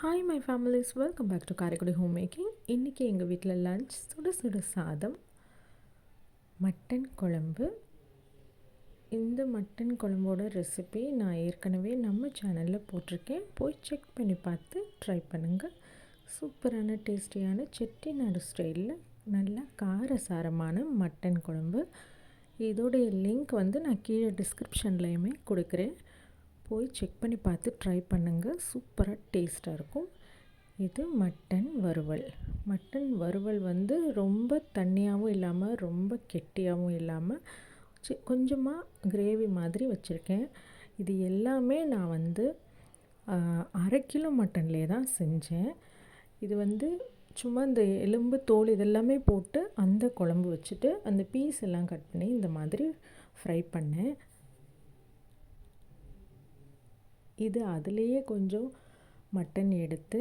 Hi my families welcome back to Karaikudi home making இன்றைக்கி எங்கள் வீட்டில் லன்ச் சுட சுட சாதம் மட்டன் குழம்பு. இந்த மட்டன் குழம்போட ரெசிபி நான் ஏற்கனவே நம்ம சேனலில் போட்டிருக்கேன். போய் செக் பண்ணி பார்த்து ட்ரை பண்ணுங்கள் சூப்பரான டேஸ்டியான செட்டிநாடு ஸ்டைலில் நல்லா காரசாரமான மட்டன் குழம்பு. இதோடைய லிங்க் வந்து நான் கீழே டிஸ்கிரிப்ஷன்லையுமே கொடுக்குறேன். போய் செக் பண்ணி பார்த்து ட்ரை பண்ணுங்கள் சூப்பராக டேஸ்ட்டாக இருக்கும். இது மட்டன் வறுவல். மட்டன் வறுவல் வந்து ரொம்ப தண்ணியாகவும் இல்லாமல் ரொம்ப கெட்டியாகவும் இல்லாமல் கொஞ்சமாக கிரேவி மாதிரி வச்சுருக்கேன். இது எல்லாமே நான் வந்து அரை கிலோ மட்டன்லேயே தான் செஞ்சேன். இது வந்து சும்மா இந்த எலும்பு தோல் இதெல்லாமே போட்டு அந்த குழம்பு வச்சுட்டு அந்த பீஸ் எல்லாம் கட் பண்ணி இந்த மாதிரி ஃப்ரை பண்ணேன். இது அதுலேயே கொஞ்சம் மட்டன் எடுத்து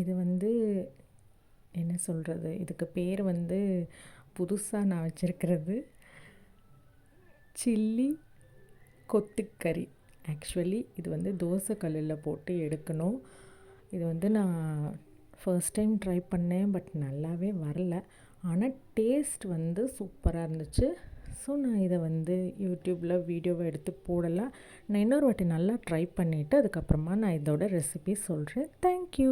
இது வந்து என்ன சொல்கிறது இதுக்கு பேர் வந்து புதுசாக நான் வச்சுருக்கிறது. சில்லி கொத்துக்கறி. ஆக்சுவலி இது வந்து தோசை கல்லில் போட்டு எடுக்கணும். இது வந்து நான் ஃபர்ஸ்ட் டைம் ட்ரை பண்ணேன் பட் நல்லாவே வரல. ஆனால் டேஸ்ட் வந்து சூப்பராக இருந்துச்சு. ஸோ நான் இதை வந்து யூடியூப்பில் வீடியோவை எடுத்து போடலாம். நான் இன்னொரு வாட்டி நல்லா ட்ரை பண்ணிவிட்டு அதுக்கப்புறமா நான் இதோட ரெசிபி சொல்கிறேன் தேங்க்யூ